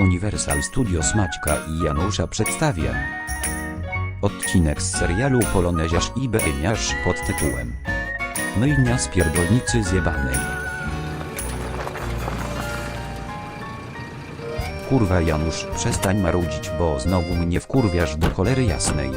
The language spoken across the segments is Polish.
Universal Studios Maćka i Janusza przedstawia odcinek z serialu Poloneziarz i Beeniarz pod tytułem Myjnia z pierdolnicy zjebanej. Kurwa Janusz, przestań marudzić, bo znowu mnie wkurwiasz do cholery jasnej.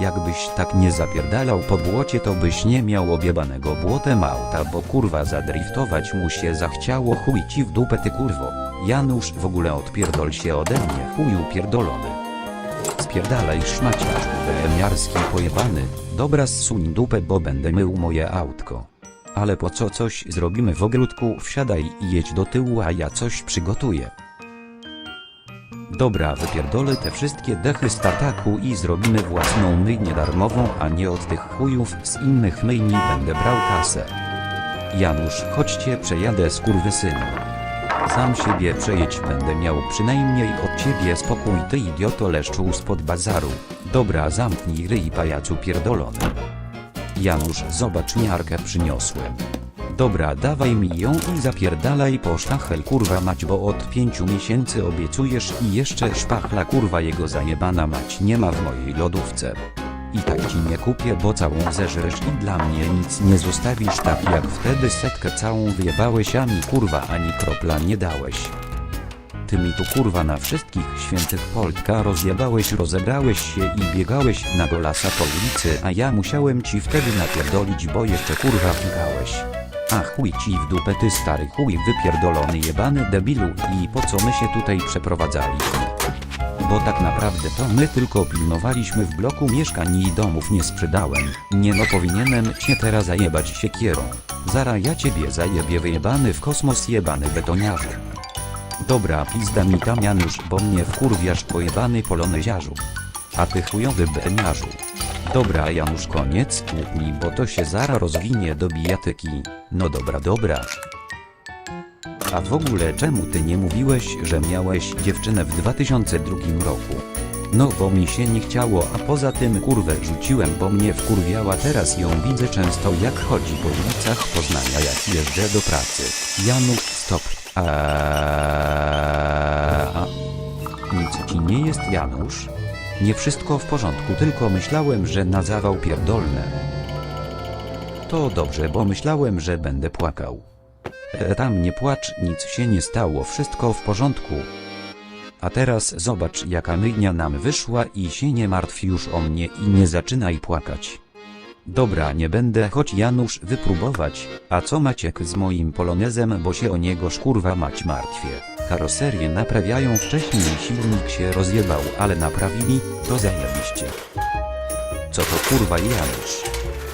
Jakbyś tak nie zapierdalał po błocie, to byś nie miał obiebanego błotem auta, bo kurwa zadriftować mu się zachciało chuj ci w dupę ty kurwo. Janusz w ogóle odpierdol się ode mnie chuju pierdolony. Spierdalaj szmaciarz, BM-jarski pojebany. Dobra zsuń dupę, bo będę mył moje autko. Ale po co coś zrobimy w ogródku, wsiadaj i jedź do tyłu, a ja coś przygotuję. Dobra, wypierdolę te wszystkie dechy z tartaku i zrobimy własną myjnię darmową, a nie od tych chujów z innych myjni będę brał kasę. Janusz, chodźcie przejadę z synu. Sam siebie przejedź będę miał przynajmniej od ciebie spokój ty idioto leszczu spod bazaru. Dobra zamknij ryj pajacu pierdolony. Janusz zobacz miarkę przyniosłem. Dobra dawaj mi ją i zapierdalaj po sztachel kurwa mać bo od pięciu miesięcy obiecujesz i jeszcze szpachla kurwa jego zajebana mać nie ma w mojej lodówce. I tak ci nie kupię bo całą zeżresz i dla mnie nic nie zostawisz tak jak wtedy setkę całą wyjebałeś a mi kurwa ani kropla nie dałeś. Ty mi tu kurwa na wszystkich świętych Poltka rozjebałeś, rozebrałeś się i biegałeś na golasa po ulicy, a ja musiałem ci wtedy napierdolić, bo jeszcze kurwa pikałeś. A chuj ci w dupę ty stary chuj wypierdolony jebany debilu i po co my się tutaj przeprowadzaliśmy? Bo tak naprawdę to my tylko pilnowaliśmy w bloku mieszkań i domów nie sprzedałem. Nie no powinienem cię teraz zajebać siekierą. Zara ja ciebie zajebię wyjebany w kosmos jebany betoniarzu. Dobra pizda mi tam Janusz, bo mnie wkurwiasz pojebany poloneziarzu. A ty chujowy beniarzu. Dobra Janusz koniec tłuknij, bo to się zara rozwinie do bijatyki. No dobra dobra. A w ogóle czemu ty nie mówiłeś, że miałeś dziewczynę w 2002 roku? No bo mi się nie chciało, a poza tym kurwę rzuciłem, bo mnie wkurwiała teraz ją widzę często jak chodzi po ulicach Poznania jak jeżdżę do pracy. Janusz stop. A Nic ci nie jest Janusz? Nie wszystko w porządku, tylko myślałem, że na zawał pierdolne. To dobrze, bo myślałem, że będę płakał. E, tam nie płacz, nic się nie stało, wszystko w porządku. A teraz zobacz jaka myjnia nam wyszła i się nie martw już o mnie i nie zaczynaj płakać. Dobra, nie będę choć Janusz wypróbować, a co Maciek z moim polonezem, bo się o niego szkurwa mać martwię. Karoserię naprawiają wcześniej, silnik się rozjebał, ale naprawili, to zajebiście. Co to kurwa Janusz?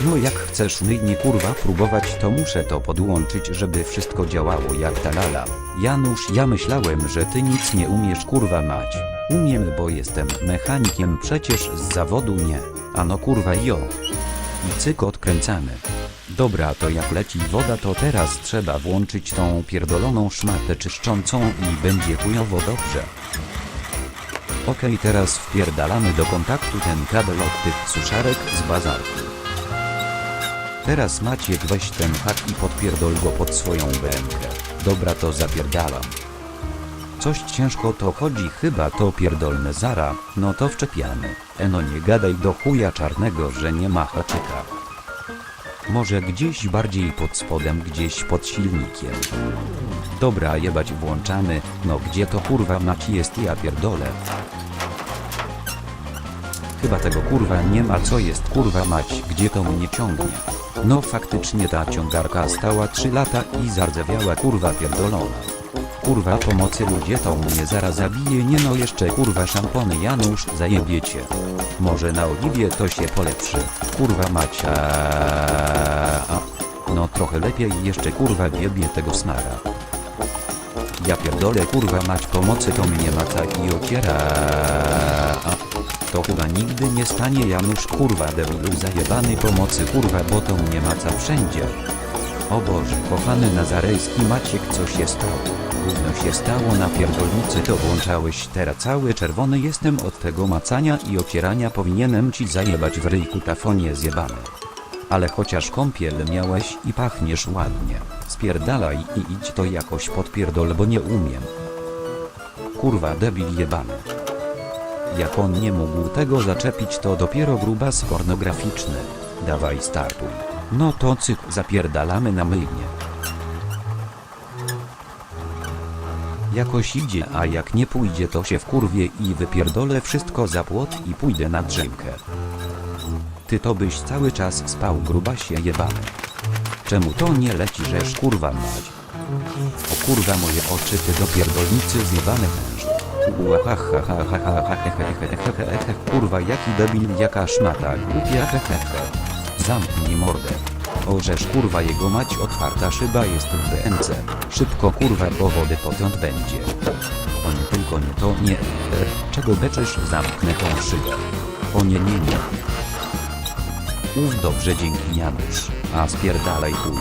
No jak chcesz myjnie kurwa próbować to muszę to podłączyć żeby wszystko działało jak ta lala. Janusz ja myślałem że ty nic nie umiesz kurwa mać. Umiem bo jestem mechanikiem przecież z zawodu nie. Ano kurwa jo. I cyk odkręcamy. Dobra to jak leci woda to teraz trzeba włączyć tą pierdoloną szmatę czyszczącą i będzie chujowo dobrze. Okej teraz wpierdalamy do kontaktu ten kabel od tych suszarek z bazarku. Teraz Maciek weź ten hak i podpierdol go pod swoją bękę. Dobra to zapierdalam. Coś ciężko to chodzi chyba to pierdolne zara, no to wczepiamy. Eno nie gadaj do chuja czarnego, że nie ma haczyka. Może gdzieś bardziej pod spodem, gdzieś pod silnikiem. Dobra jebać włączamy, no gdzie to kurwa mać jest ja pierdolę. Chyba tego kurwa nie ma co jest kurwa mać, gdzie to mnie ciągnie. No faktycznie ta ciągarka stała 3 lata i zardzewiała kurwa pierdolona. Kurwa pomocy ludzie to mnie zaraz zabije nie no jeszcze kurwa szampony Janusz zajebiecie. Może na oliwie to się polepszy. Kurwa macia. No trochę lepiej jeszcze kurwa wiebie tego smara. Ja pierdolę kurwa mać pomocy to mnie maca i ociera. To chyba nigdy nie stanie Janusz kurwa debilu zajebany pomocy kurwa bo to mnie maca wszędzie. O Boże, kochany Nazarejski Maciek, co się stało? Gówno się stało na pierdolnicy, to włączałeś teraz cały czerwony jestem od tego macania i ocierania powinienem ci zajebać w ryjku tafonie zjebane. Ale chociaż kąpiel miałeś i pachniesz ładnie, spierdalaj i idź to jakoś podpierdol, bo nie umiem. kurwa debil jebany. Jak on nie mógł tego zaczepić to dopiero grubas pornograficzny. Dawaj startuj. No to cyk zapierdalamy na myjnie. Jakoś idzie, a jak nie pójdzie to się wkurwie i wypierdolę wszystko za płot i pójdę na drzemkę. Ty to byś cały czas spał grubasie jebany. Czemu to nie leci żeż kurwa mać? O kurwa moje oczy ty do pierdolnicy zjebane mężu. Kurwa jaki debil jaka szmata głupia he, he, he. Zamknij mordę. Orzesz kurwa jego mać otwarta szyba jest w BMC. Szybko kurwa bo wody potąd będzie. O nie tylko nie to nie. E, czego beczysz zamknę tą szybę. O nie nie nie. Uf dobrze dzięki Janusz. A spierdalaj chuj.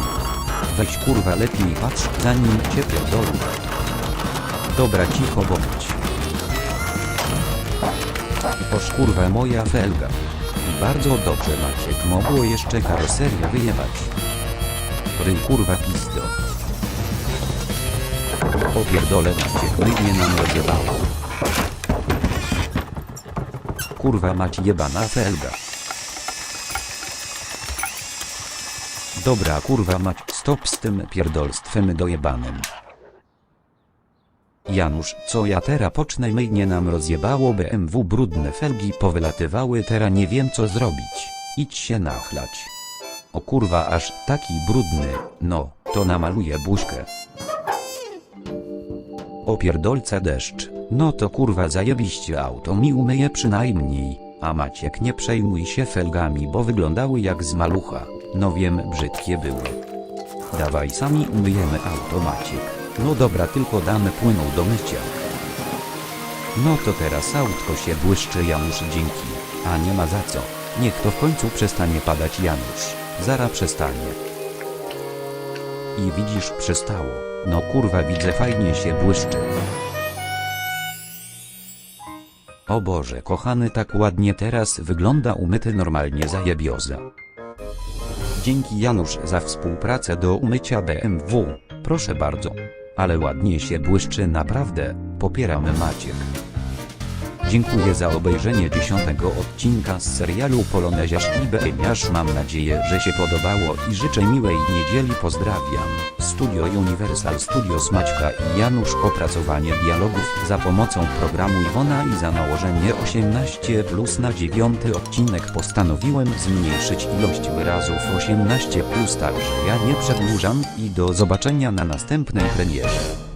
Weź kurwa lepiej patrz zanim cię pierdolę. Dobra cicho bądź. Posz kurwa moja felga. Bardzo dobrze Maciek mogło jeszcze karoserię wyjebać. Ry kurwa pizdo. Opierdolę Maciek mnie nam rozjebało. Kurwa mać jebana felga. Dobra kurwa mać stop z tym pierdolstwem dojebanym. Janusz, co ja teraz pocznę myjnie nam rozjebało BMW brudne felgi powylatywały teraz nie wiem co zrobić. Idź się nachlać. O kurwa aż taki brudny, no, to namaluję buźkę. O pierdolca deszcz, no to kurwa zajebiście auto mi umyje przynajmniej, a Maciek nie przejmuj się felgami bo wyglądały jak z malucha, no wiem brzydkie były. Dawaj sami umyjemy auto Maciek. No dobra tylko damy płyną do mycia. No to teraz autko się błyszczy Janusz dzięki, a nie ma za co. Niech to w końcu przestanie padać Janusz. Zara przestanie. I widzisz przestało. No kurwa widzę fajnie się błyszczy. O Boże kochany tak ładnie teraz wygląda umyty normalnie zajebioza. Dzięki Janusz za współpracę do umycia BMW. Proszę bardzo. Ale ładnie się błyszczy naprawdę. Popieramy Maciek. Dziękuję za obejrzenie dziesiątego odcinka z serialu Poloneziarz i Beeniarz. Mam nadzieję, że się podobało i życzę miłej niedzieli. Pozdrawiam. Studio Universal Studios Maćka i Janusz opracowanie dialogów za pomocą programu Iwona i za nałożenie 18 plus na dziewiąty odcinek postanowiłem zmniejszyć ilość wyrazów 18 plus także ja nie przedłużam i do zobaczenia na następnej premierze.